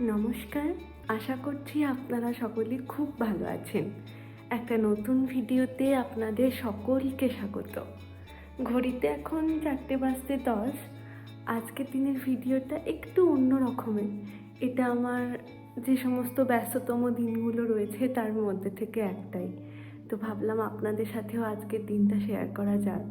নমস্কার, আশা করছি আপনারা সকলে খুব ভালো আছেন। একটা নতুন ভিডিওতে আপনাদের সকলকে স্বাগত। ঘড়িতে এখন চারটে বাজতে দশ। আজকের দিনের ভিডিওটা একটু অন্য রকমের। এটা আমার যে সমস্ত ব্যস্ততম দিনগুলো রয়েছে তার মধ্যে থেকে একটাই। তো ভাবলাম আপনাদের সাথেও আজকের দিনটা শেয়ার করা যাক।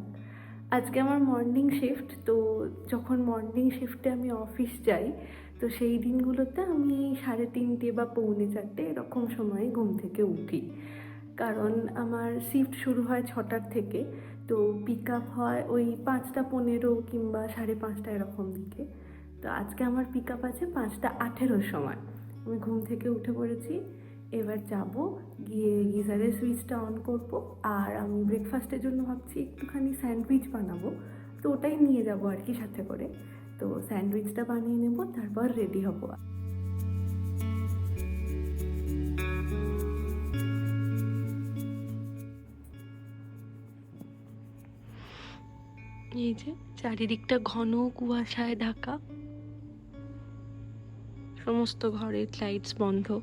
আজকে আমার মর্নিং শিফট তো যখন মর্নিং শিফটে আমি অফিস যাই তো সেই দিনগুলোতে আমি সাড়ে তিনটে বা পৌনে চারটে এরকম সময়ে ঘুম থেকে উঠি। কারণ আমার শিফট শুরু হয় ছটার থেকে, তো পিক আপ হয় ওই পাঁচটা পনেরো কিংবা সাড়ে পাঁচটা এরকম দিকে। তো আজকে আমার পিক আপ আছে পাঁচটা আঠেরোর সময়। আমি ঘুম থেকে উঠে পড়েছি, এবার যাব, গিয়ে গিজারের সুইচটা অন করব, আর আমি ব্রেকফাস্টের জন্য ভাবছি একটুখানি স্যান্ডউইচ বানাবো, তো ওটাই নিয়ে যাব আর কি সাথে করে। তো স্যান্ডউইচটা বানিয়ে নেব, তারপর রেডি হব। এই যে চারিদিকটা ঘন কুয়াশায় ঢাকা। সমস্ত ঘরের লাইটস বন্ধ।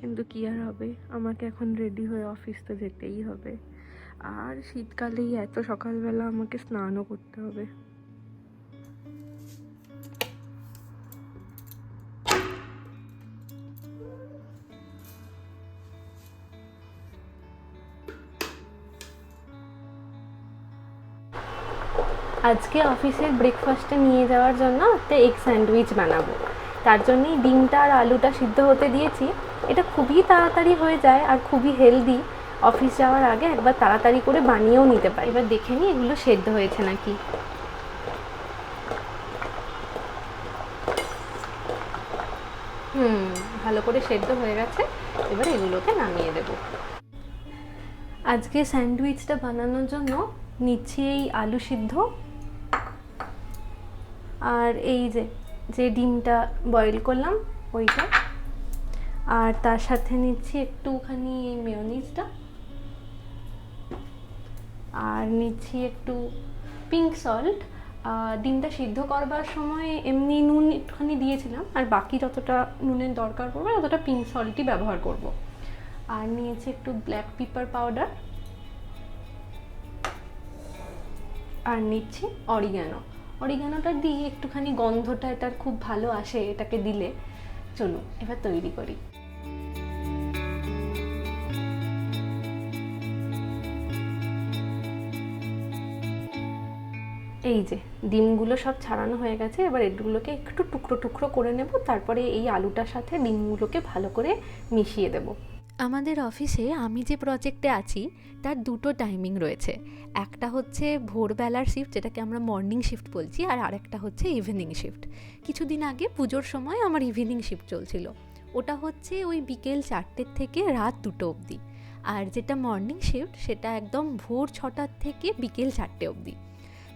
কিন্তু কি আর হবে? আমাকে এখন রেডি হয়ে অফিস তো যেতেই হবে। আর শীতকালেই এত সকালবেলা আমাকে স্নানও করতে হবে। আজকে অফিসের ব্রেকফাস্টে নিয়ে যাওয়ার জন্য একটা এগ স্যান্ডউইচ বানাবো। তার জন্যই ডিমটা আর আলুটা সিদ্ধ হতে দিয়েছি। এটা খুবই তাড়াতাড়ি হয়ে যায় আর খুবই হেলদি অফিস যাওয়ার আগে একবার তাড়াতাড়ি করে বানিয়েও নিতে পারি। এবার দেখে নিই এগুলো সেদ্ধ হয়েছে নাকি। হুম, ভালো করে সেদ্ধ হয়ে গেছে। এবার এগুলোকে নামিয়ে দেব। আজকে স্যান্ডউইচটা বানানোর জন্য নিচ্ছি এই আলু সিদ্ধ। আর এই যে যে ডিমটা বয়েল করলাম, ওইটা। আর তার সাথে নিচ্ছি একটুখানি এই মেয়নিজটা আর নিচ্ছি একটু পিঙ্ক সল্ট ডিমটা সিদ্ধ করবার সময় এমনি নুন একটুখানি দিয়েছিলাম, আর বাকি যতটা নুনের দরকার পড়বে, ততটা পিঙ্ক সল্টই ব্যবহার করব। আর নিয়েছি একটু ব্ল্যাক পেপার পাউডার আর নিচ্ছি অরিগ্যানো অরিগ্যানোটা দিয়ে একটুখানি গন্ধটা এটার খুব ভালো আসে, এটাকে দিলে। চলুন, এবার তৈরি করি। এই যে, ডিমগুলো সব ছাড়ানো হয়ে গেছে, এবার এগুলোকে একটু টুকরো টুকরো করে নেব, তারপরে এই আলুটার সাথে ডিমগুলোকে ভালো করে মিশিয়ে দেবো। আমাদের অফিসে আমি যে প্রজেক্টে আছি, তার দুটো টাইমিং রয়েছে। একটা হচ্ছে ভোরবেলার শিফট যেটাকে আমরা মর্নিং শিফট বলছি, আর আরেকটা হচ্ছে ইভিনিং শিফট কিছুদিন আগে পুজোর সময় আমার ইভিনিং শিফট চলছিল। ওটা হচ্ছে ওই বিকেল চারটের থেকে রাত দুটো অবধি। আর যেটা মর্নিং শিফট সেটা একদম ভোর ছটার থেকে বিকেল চারটে অবধি।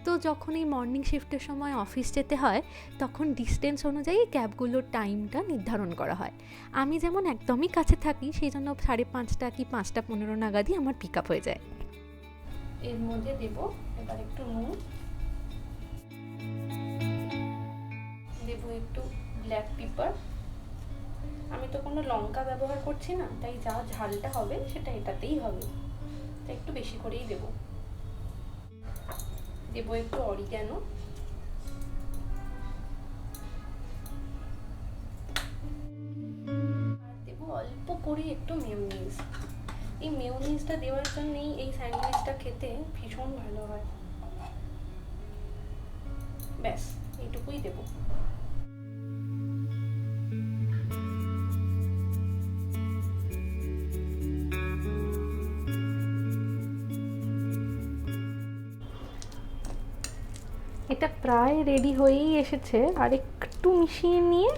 তো যখন এই মর্নিং শিফটের সময় অফিস যেতে হয়, তখন ডিস্টেন্স অনুযায়ী ক্যাবগুলোর টাইমটা নির্ধারণ করা হয়। আমি যেমন একদমই কাছে থাকি, সেই জন্য সাড়ে পাঁচটা কি পাঁচটা পনেরো নাগাদই আমার পিক আপ হয়ে যায়। এর মধ্যে দেব, এবার একটু নুন। দেব একটু ব্ল্যাক পেপার আমি তো কোনো লঙ্কা ব্যবহার করছি না, তাই যা ঝালটা হবে সেটা এটাতেই হবে। তাই একটু বেশি করেই দেব। দেব একটু অরিগ্যানো দেব অল্প করে একটু মেউনিজ এই মেউনিজটা দেওয়ার জন্যই এই স্যান্ডউইচটা খেতে ভীষণ ভালো হয়। ব্যাস, এইটুকুই দেবো। এটা প্রায় রেডি হয়েই এসেছে। আর একটু মিশিয়ে নিয়ে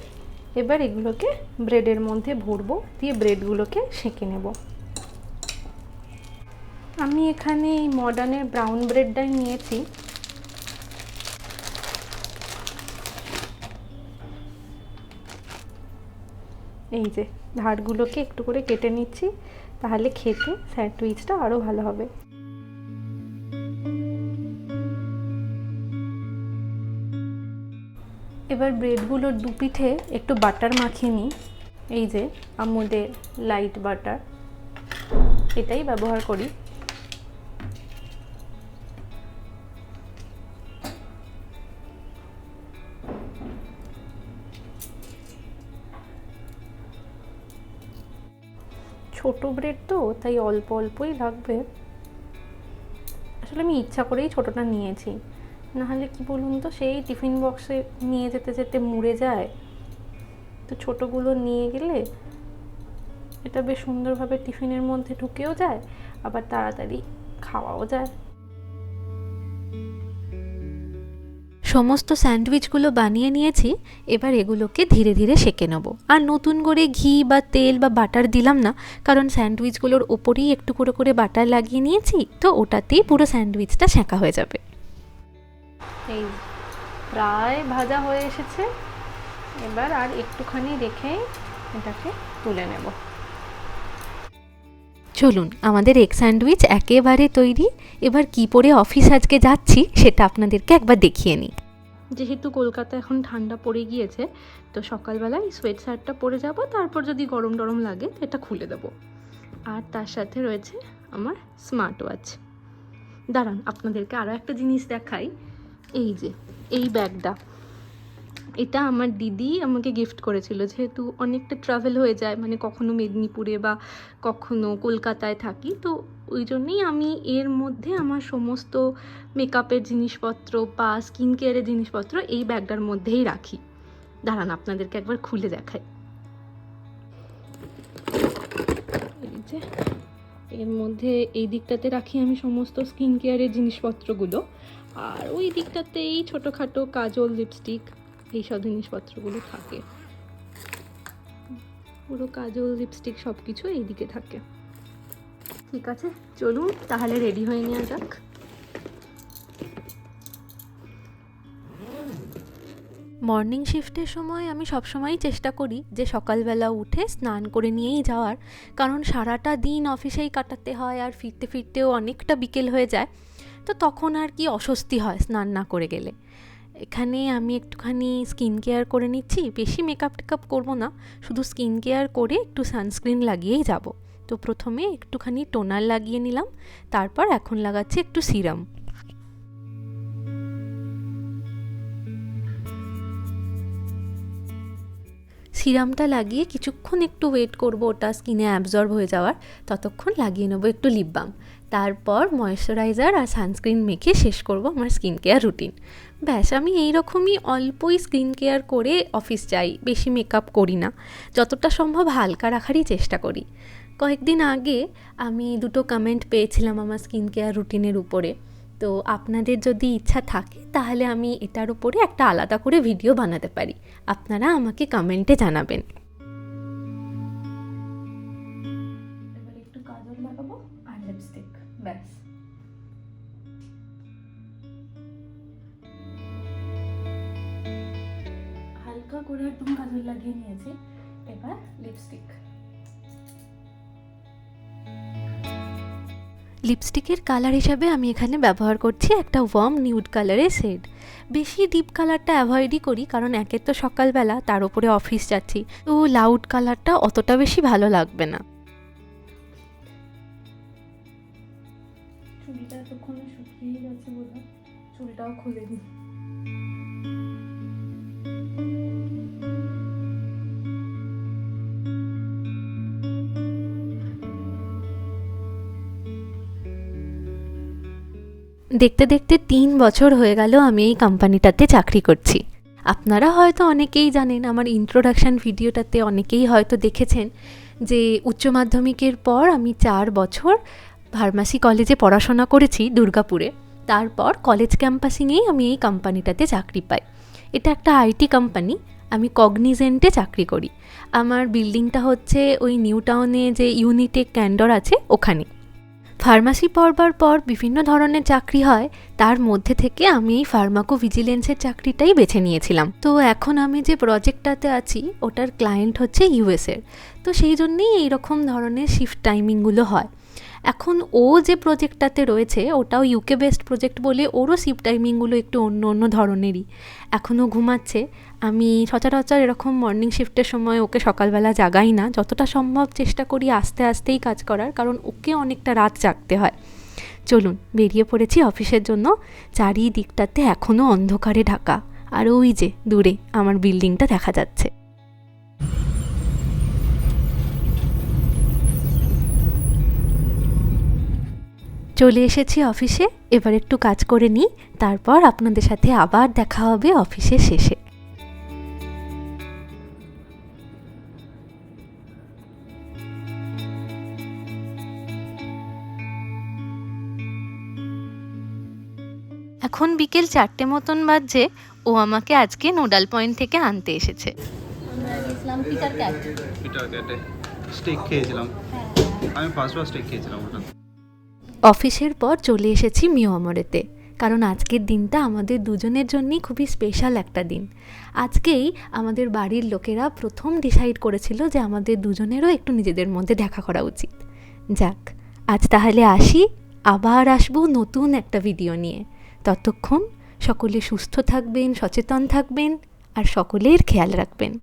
এবার এগুলোকে ব্রেডের মধ্যে ভরবো, দিয়ে ব্রেডগুলোকে সেঁকে নেব। আমি এখানে এই মডার্নের ব্রাউন ব্রেডটাই নিয়েছি। এই যে, ধারগুলোকে একটু করে কেটে নিচ্ছি, তাহলে খেতে স্যান্ডউইচটা আরও ভালো হবে। এবার ব্রেডগুলোর দু পিঠে একটু বাটার মাখিয়ে নিই। এই যে আমুদের লাইট বাটার এটাই ব্যবহার করি। ছোট ব্রেড তো, তাই অল্প অল্পই লাগবে। আসলে আমি ইচ্ছা করেই ছোটটা নিয়েছি। নাহলে কি বলুন তো, সেই টিফিন বক্সে নিয়ে যেতে যেতে মুড়ে যায়। তো ছোটোগুলো নিয়ে গেলে এটা বেশ সুন্দরভাবে টিফিনের মধ্যে ঢুকেও যায়, আবার তাড়াতাড়ি খাওয়াও যায়। সমস্ত স্যান্ডউইচগুলো বানিয়ে নিয়েছি, এবার এগুলোকে ধীরে ধীরে সেঁকে নেব। আর নতুন করে ঘি বা তেল বা বাটার দিলাম না, কারণ স্যান্ডউইচগুলোর ওপরেই একটু করে করে বাটার লাগিয়ে নিয়েছি, তো ওটাতেই পুরো স্যান্ডউইচটা সেঁকা হয়ে যাবে। এই প্রায় ভাজা হয়ে এসেছে। এবার আর একটুখানি রেখেই এটাকে তুলে নেব। চলুন আমাদের এগ স্যান্ডউইচ একেবারে তৈরি। এবার কি পরে অফিস আজকে যাচ্ছি সেটা আপনাদেরকে একবার দেখিয়ে নিই। যেহেতু কলকাতা এখন ঠান্ডা পড়ে গিয়েছে তো সকালবেলায় সোয়েট শার্টটা পরে যাব তারপর যদি গরম টরম লাগে তো এটা খুলে দেবো। আর তার সাথে রয়েছে আমার স্মার্ট ওয়াচ দাঁড়ান আপনাদেরকে আরও একটা জিনিস দেখাই। এই যে, এই ব্যাগটা। এটা আমার দিদি আমাকে গিফট করেছিল, যেহেতু অনেকটা ট্রাভেল হয়ে যায় মানে কখনো মেদিনীপুরে বা কখনো কলকাতায় থাকি, তো ওই জন্যেই আমি এর মধ্যে আমার সমস্ত মেকআপের জিনিসপত্র বা স্কিন কেয়ারের জিনিসপত্র এই ব্যাগটার মধ্যেই রাখি। দাঁড়ান, আপনাদেরকে একবার খুলে দেখাই। এই যে, এর মধ্যে এই দিকটাতে রাখি আমি সমস্ত স্কিন কেয়ারের জিনিসপত্রগুলো। আর ওই দিকটাতে এই ছোটোখাটো কাজল লিপস্টিক এইসব জিনিসপত্রগুলো থাকে। পুরো কাজল লিপস্টিক সব কিছু এইদিকে থাকে। ঠিক আছে, চলুন, তাহলে রেডি হয়ে নেওয়া যাক। মর্নিং শিফটের সময় আমি সবসময়ই চেষ্টা করি যে সকালবেলা উঠে স্নান করে নিয়েই যাওয়ার। কারণ সারাটা দিন অফিসেই কাটাতে হয় আর ফিরতে ফিরতেও অনেকটা বিকেল হয়ে যায়। তো তখন আর কি অস্বস্তি হয় স্নান না করে গেলে। এখানে আমি একটুখানি স্কিন কেয়ার করে নিচ্ছি, বেশি মেকআপ টেকআপ করব না, শুধু স্কিন কেয়ার করে একটু সানস্ক্রিন লাগিয়েই যাব। তো প্রথমে একটুখানি টোনার লাগিয়ে নিলাম, তারপর এখন লাগাচ্ছি একটু সিরাম সিরামটা লাগিয়ে কিছুক্ষণ একটু ওয়েট করব, ওটা স্কিনে অ্যাবজর্ব হয়ে যাওয়ার, ততক্ষণ লাগিয়ে নেব একটু লিপ বাম তারপর ময়শ্চারাইজার আর সানস্ক্রিন মেখে শেষ করব আমার স্কিন কেয়ার রুটিন ব্যাস, আমি এই রকমই অল্পই স্কিন কেয়ার করে অফিস যাই, বেশি মেকআপ করি না। যতটা সম্ভব হালকা রাখারই চেষ্টা করি। কয়েকদিন আগে আমি দুটো কমেন্ট পেয়েছিলাম আমার স্কিন কেয়ার রুটিনের উপরে। তো আপনাদের যদি ইচ্ছা থাকে, তাহলে আমি এটার উপরে একটা আলাদা করে ভিডিও বানাতে পারি। আপনারা আমাকে কমেন্টে জানাবেন। ব্যাস হালকা করে একদম কাজল লাগিয়ে নিয়েছি। এবার লিপস্টিক লিপস্টিকের কালার হিসাবে আমি এখানে ব্যবহার করছি একটা ওয়ার্ম নিউড কালারের শেড বেশি ডিপ কালারটা অ্যাভয়েডই করি, কারণ একের তো সকালবেলা, তার উপরে অফিস যাচ্ছি। তো লাউড কালারটা অতটা বেশি ভালো লাগবে না। চুলটাও খুলে দিই দেখতে দেখতে তিন বছর হয়ে গেল আমি এই কোম্পানিটাতে চাকরি করছি। আপনারা হয়তো অনেকেই জানেন, আমার ইন্ট্রোডাকশান ভিডিওটাতে অনেকেই হয়তো দেখেছেন যে উচ্চ মাধ্যমিকের পর আমি চার বছর ফার্মাসি কলেজে পড়াশোনা করেছি দুর্গাপুরে। তারপর কলেজ ক্যাম্পাসিংয়েই আমি এই কোম্পানিটাতে চাকরি পাই। এটা একটা আইটি কোম্পানি আমি কগনিজেন্টে চাকরি করি। আমার বিল্ডিংটা হচ্ছে ওই নিউ টাউনে যে ইউনিটেক ক্যান্ডর আছে, ওখানে। ফার্মাসি পড়বার পর বিভিন্ন ধরনের চাকরি হয়, তার মধ্যে থেকে আমি এই ফার্মাকো ভিজিলেন্সের চাকরিটাই বেছে নিয়েছিলাম। তো এখন আমি যে প্রজেক্টটাতে আছি, ওটার ক্লায়েন্ট হচ্ছে ইউএসের তো সেই জন্যেই এইরকম ধরনের শিফট টাইমিংগুলো হয়। এখন ও যে প্রজেক্টটাতে রয়েছে, ওটাও ইউকে বেসড প্রজেক্ট বলে ওরও শিফট টাইমিংগুলো একটু অন্য অন্য ধরনেরই। এখনও ঘুমাচ্ছে, আমি সচরাচর এরকম মর্নিং শিফটের সময় ওকে সকালবেলা জাগাই না। যতটা সম্ভব চেষ্টা করি আস্তে আস্তেই কাজ করার, কারণ ওকে অনেকটা রাত জাগতে হয়। চলুন, বেরিয়ে পড়েছি অফিসের জন্য। চারিদিকটাতে এখনও অন্ধকারে ঢাকা। আর ওই যে, দূরে, আমার বিল্ডিংটা দেখা যাচ্ছে। চলে এসেছি অফিসে। এবার একটু কাজ করে নিই তারপর আপনাদের সাথে আবার দেখা হবে অফিসের শেষে। এখন বিকেল চারটে মতন বাজছে ও আমাকে আজকে নোডাল পয়েন্ট থেকে আনতে এসেছে। আমরা গেছিলাম পিটার ক্যাট। পিটার ক্যাটে। স্টেক খেয়েছিলাম। আমি ফার্স্টবার স্টেক খেয়েছিলাম ওটা। অফিসের পর চলে এসেছি মিয়ামরেতে কারণ আজকের দিনটা আমাদের দুজনের জন্যই খুবই স্পেশাল একটা দিন। আজকেই আমাদের বাড়ির লোকেরা প্রথম ডিসাইড করেছিল যে আমাদের দুজনেরও একটু নিজেদের মধ্যে দেখা করা উচিত। যাক, আজ তাহলে আসি, আবার আসব নতুন একটা ভিডিও নিয়ে। ততক্ষণ সকলে সুস্থ থাকবেন, সচেতন থাকবেন, আর সকলের খেয়াল রাখবেন।